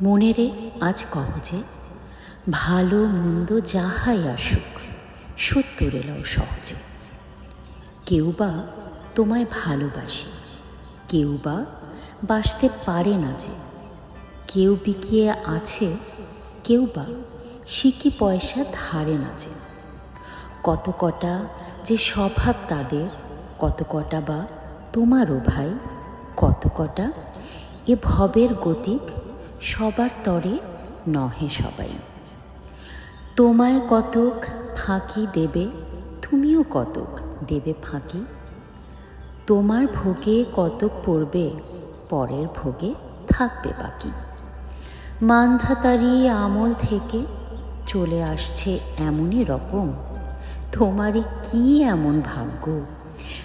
মনেরে আজ কহ যে, ভালো মন্দ যাহাই আসুক, সত্তরে লও সহজে। কেউ বা তোমায় ভালোবাসে, কেউ বা বাসতে পারে না যে। কেউ বিকিয়ে আছে, কেউ বা সিকি পয়সা ধারে না যে। কত কটা যে স্বভাব তাদের, কত কটা বা তোমারও ভাই, কত কটা এ ভবের গতিক সবার তরে নহে সবাই। তোমায় কতক ফাঁকি দেবে, তুমিও কতক দেবে ফাঁকি। তোমার ভোগে কতক পড়বে, পরের ভোগে থাকবে বাকি। মান্ধাতারি আমল থেকে চলে আসছে এমনই রকম। তোমারই কি এমন ভাগ্য?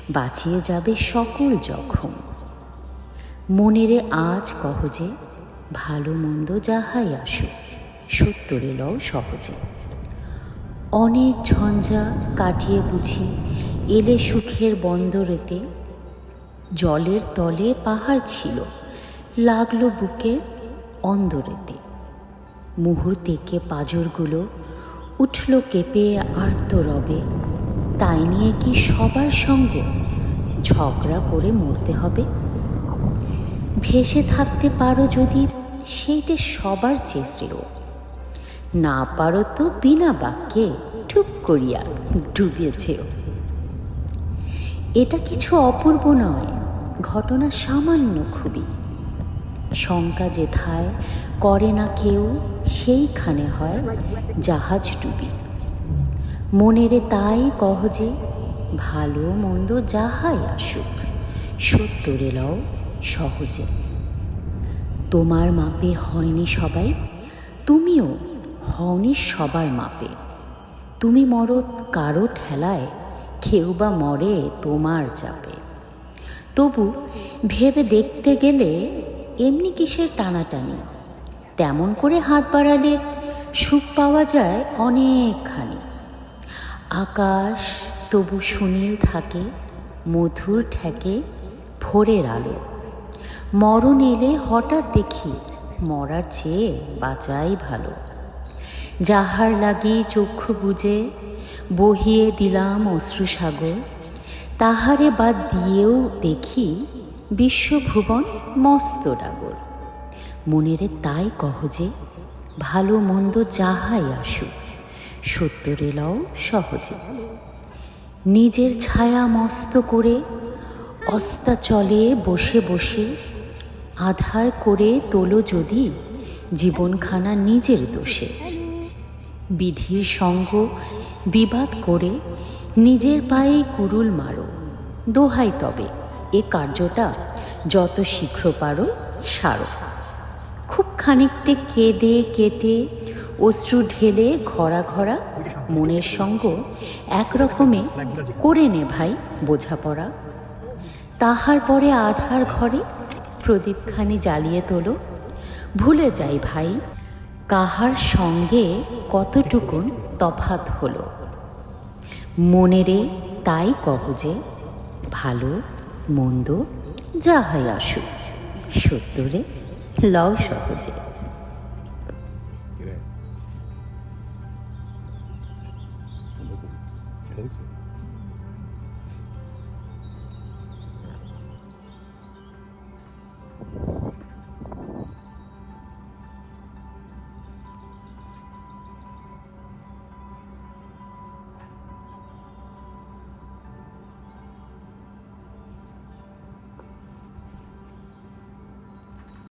বাঁচিয়ে যাবে সকল জখম। মনেরে আজ কহ যে ভালো মন্দ যাহাই আসুক সত্তরে লও সহজে। অনেক ঝঞ্ঝা কাটিয়ে বুঝি, এলে সুখের বন্দরেতে, জলের তলে পাহাড় ছিল, লাগল বুকে অন্দরেতে। মুহূর্তেকে পাজরগুলো উঠল কেঁপে আর্ত রবে, তাই নিয়ে কি সবার সঙ্গে ঝগড়া করে মরতে হবে? ভেসে থাকতে পারো যদি, সেইটা সবার চেয়ে শ্রেয়। না পারো তো বিনা বাক্যে ঠুক করিয়া ডুবিয়েছেও এটা কিছু অপূর্ব নয়, ঘটনা সামান্য খুবই। শঙ্কা যেথায় করে না কেউ, সেইখানে হয় জাহাজ ডুবি। মনেরে তাই কহ যে, ভালো মন্দ যাহাই আসুক সত্তরে লও সহজে। তোমার মাপে হয়নি সবাই, তুমিও হওনি সবার মাপে। তুমি মরো কারও ঠেলায় খেউ বা মরে তোমার চাপে। তবু ভেবে দেখতে গেলে এমনি কিসের টানাটানি? তেমন করে হাত বাড়ালে সুখ পাওয়া যায় অনেকখানি। আকাশ তবু সুনীল থাকে, মধুর ঠেকে ভোরের আলো। মরণ এলে হঠাৎ দেখি মরার চেয়ে বাঁচাই ভালো। যাহার লাগি চক্ষু বুঝে বহিয়ে দিলাম অশ্রুসাগর তাহারে বাদ দিয়েও দেখি বিশ্বভুবন মস্ত ডাগর। মনেরে তাই কহ যে, ভালো মন্দ যাহাই আসুক, সত্যরে লও সহজে। নিজের ছায়া মস্ত করে অস্তাচলে বসে বসে আধার করে তোলো যদি, জীবনখানা নিজের দোষে। বিধির সঙ্গ বিবাদ করে নিজের পায়ে কুরুল মারো। দোহাই তবে, এ কার্যটা যত শীঘ্র পারো সারো। খুব খানিকটে কেঁদে কেটে অশ্রু ঢেলে ঘরা ঘরা মনের সঙ্গ একরকমে করে নে ভাই বোঝাপড়া। তাহার পরে আধার ঘরে প্রদীপখানি জ্বালিয়ে তোলো। ভুলে যাই ভাই, কাহার সঙ্গে কতটুকুন তফাত হলো। মনেরে তাই কহ যে, ভালো, মন্দ যা যাহাই আসুক সত্যরে লও সহজে? ছেড়ে দিছে